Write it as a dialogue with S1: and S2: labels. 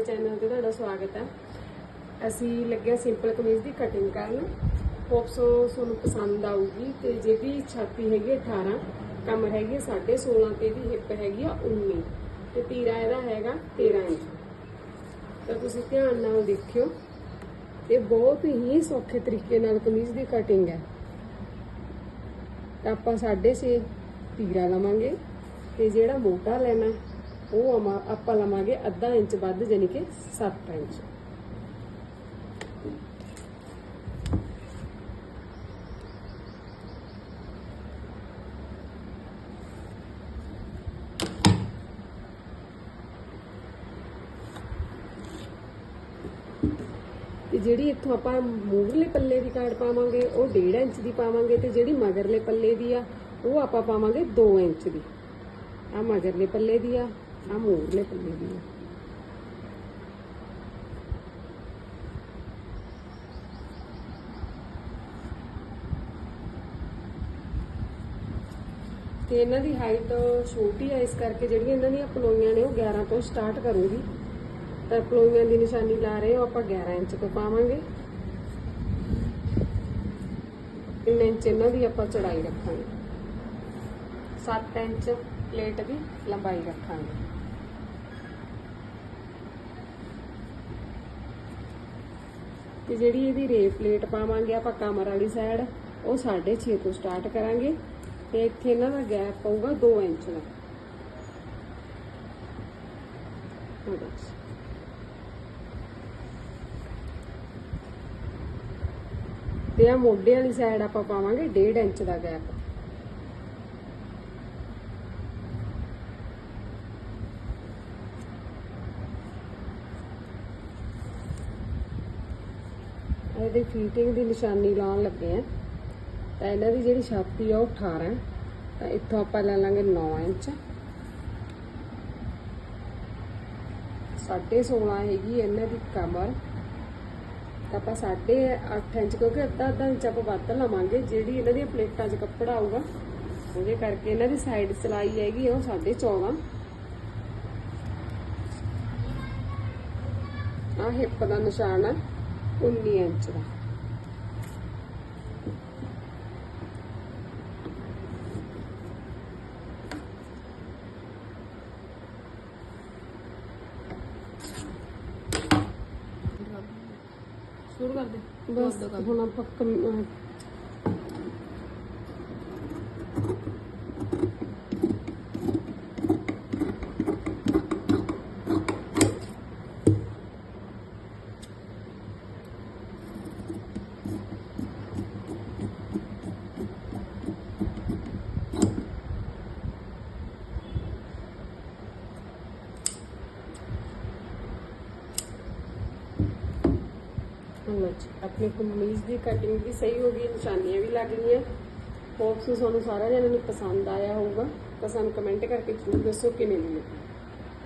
S1: ਸਾਡੇ ਚੈਨਲ ਤੇ ਤੁਹਾਡਾ ਸਵਾਗਤ ਹੈ। ਅਸੀਂ ਲੱਗਿਆ ਸਿੰਪਲ ਕਮੀਜ਼ ਦੀ ਕਟਿੰਗ ਕਰਨ। ਹੋਪਸੋ ਤੁਹਾਨੂੰ ਪਸੰਦ ਆਊਗੀ ਤੇ ਜਿਹਦੀ ਛਾਤੀ ਹੈਗੀ ਹੈ 18 ਕਮਰ ਹੈਗੀ ਹੈ 16.5 ਤੇ ਇਹਦੀ ਹਿੱਪ ਹੈਗੀ ਆ 19 ਤੇ ਤੀਰਾ ਇਹਦਾ ਹੈਗਾ 13 ਇੰਚ। ਤਾਂ ਤੁਸੀਂ ਧਿਆਨ ਨਾਲ ਦੇਖਿਓ। ਤੇ ਬਹੁਤ ਹੀ ਸੌਖੇ ਤਰੀਕੇ ਨਾਲ ਕਮੀਜ਼ ਦੀ ਕਟਿੰਗ ਹੈ। ਤਾਂ ਆਪਾਂ 6.5 ਤੀਰਾ ਲਵਾਂਗੇ ਤੇ ਜਿਹੜਾ ਮੋਟਾ ਲੈਣਾ ਉਹ ਆਪਾਂ ਲਵਾਂਗੇ ਅੱਧਾ ਇੰਚ ਵੱਧ ਯਾਨੀ ਕਿ 7 ਇੰਚ। ਤੇ ਜਿਹੜੀ ਇੱਥੋਂ ਆਪਾਂ ਮੂਹਰਲੇ ਪੱਲੇ ਦੀ ਕਾਰਡ ਪਾਵਾਂਗੇ, ਉਹ 1.5 ਇੰਚ ਦੀ ਪਾਵਾਂਗੇ ਤੇ ਜਿਹੜੀ ਮਗਰਲੇ ਪੱਲੇ ਦੀ ਆ, ਉਹ ਆਪਾਂ ਪਾਵਾਂਗੇ 2 ਇੰਚ ਦੀ। ਆ ਮਗਰਲੇ ਪੱਲੇ ਦੀ ਆ। ਆ ਮੂਹਰਲੇ ਪੱਲੇ ਦੀ ਆ। ਤੇ ਇਹਨਾਂ ਦੀ ਹਾਈਟ ਛੋਟੀ ਹੈ ਇਸ ਕਰਕੇ ਜਿਹੜੀਆਂ ਇਹਨਾਂ ਦੀਆਂ ਪਲੋਈਆਂ ਨੇ ਉਹ 11 ਤੋਂ ਸਟਾਰਟ ਕਰੂਗੀ। ਤਾਂ ਪਲੋਈਆਂ ਦੀ ਨਿਸ਼ਾਨੀ ਲਾ ਰਹੇ ਹੋ, ਆਪਾਂ 11 ਇੰਚ ਤੋਂ ਪਾਵਾਂਗੇ। 3 ਇੰਚ ਇਹਨਾਂ ਦੀ ਆਪਾਂ ਚੜਾਈ ਰੱਖਾਂਗੇ। 7 ਇੰਚ ਪਲੇਟ ਦੀ ਲੰਬਾਈ ਰੱਖਾਂਗੇ। ਤੇ ਜਿਹੜੀ ਇਹਦੀ ਰੇ ਪਲੇਟ ਪਾਵਾਂਗੇ ਆਪਾਂ ਕਮਰ ਵਾਲੀ ਸਾਈਡ ਉਹ 6.5 ਤੋਂ ਸਟਾਰਟ ਕਰਾਂਗੇ। ਤੇ ਇੱਥੇ ਇਹਨਾਂ ਦਾ ਗੈਪ ਪਊਗਾ 2 ਇੰਚ ਦਾ। ਉਹ ਦੇਖੋ ਤੇ ਆ ਮੋਢੇ ਵਾਲੀ ਸਾਈਡ ਆਪਾਂ ਪਾਵਾਂਗੇ 1.5 ਇੰਚ ਦਾ ਗੈਪ ਇਹਦੀ ਫੀਟਿੰਗ ਦੀ ਨਿਸ਼ਾਨੀ ਲਾਉਣ ਲੱਗੇ ਆ। ਤਾਂ ਇਹਨਾਂ ਦੀ ਜਿਹੜੀ ਛਾਤੀ ਆ, ਉਹ 18 ਤਾਂ ਇੱਥੋਂ ਆਪਾਂ ਲੈ ਲਾਂਗੇ 9 ਇੰਚ। 16.5 ਹੈਗੀ ਇਹਨਾਂ ਦੀ ਕਮਰ। ਤਾਂ ਆਪਾਂ 8.5 ਇੰਚ, ਕਿਉਂਕਿ ਅੱਧਾ ਅੱਧਾ ਇੰਚ ਆਪਾਂ ਵੱਧ ਲਵਾਂਗੇ, ਜਿਹੜੀ ਇਹਨਾਂ ਦੀਆਂ ਪਲੇਟਾਂ 'ਚ ਕੱਪੜਾ ਆਊਗਾ, ਉਹਦੇ ਕਰਕੇ ਇਹਨਾਂ ਦੀ ਸਾਈਡ ਸਲਾਈ ਹੈਗੀ ਆ, ਉਹ 14.5 ਆ ਹਿੱਪ ਦਾ ਨਿਸ਼ਾਨ ਆ। 19 ਇੰਚ ਦਾ
S2: ਸ਼ੁਰੂ ਕਰ ਦੇ
S1: ਬਸ ਹੁਣ ਆਪਾਂ ਕਮ- ਆਪਣੇ ਲਓ ਕਮੀਜ਼ ਦੀ ਕਟਿੰਗ ਵੀ ਸਹੀ ਹੋ ਗਈ, ਨਿਸ਼ਾਨੀਆਂ ਵੀ ਲੱਗ ਗਈਆਂ। ਹੋਪਸ ਤੁਹਾਨੂੰ ਸਾਰਾ ਜਣਿਆਂ ਨੂੰ ਪਸੰਦ ਆਇਆ ਹੋਊਗਾ। ਤਾਂ ਸਾਨੂੰ ਕਮੈਂਟ ਕਰਕੇ ਜ਼ਰੂਰ ਦੱਸੋ ਕਿਵੇਂ ਦੀ ਲੱਗੀ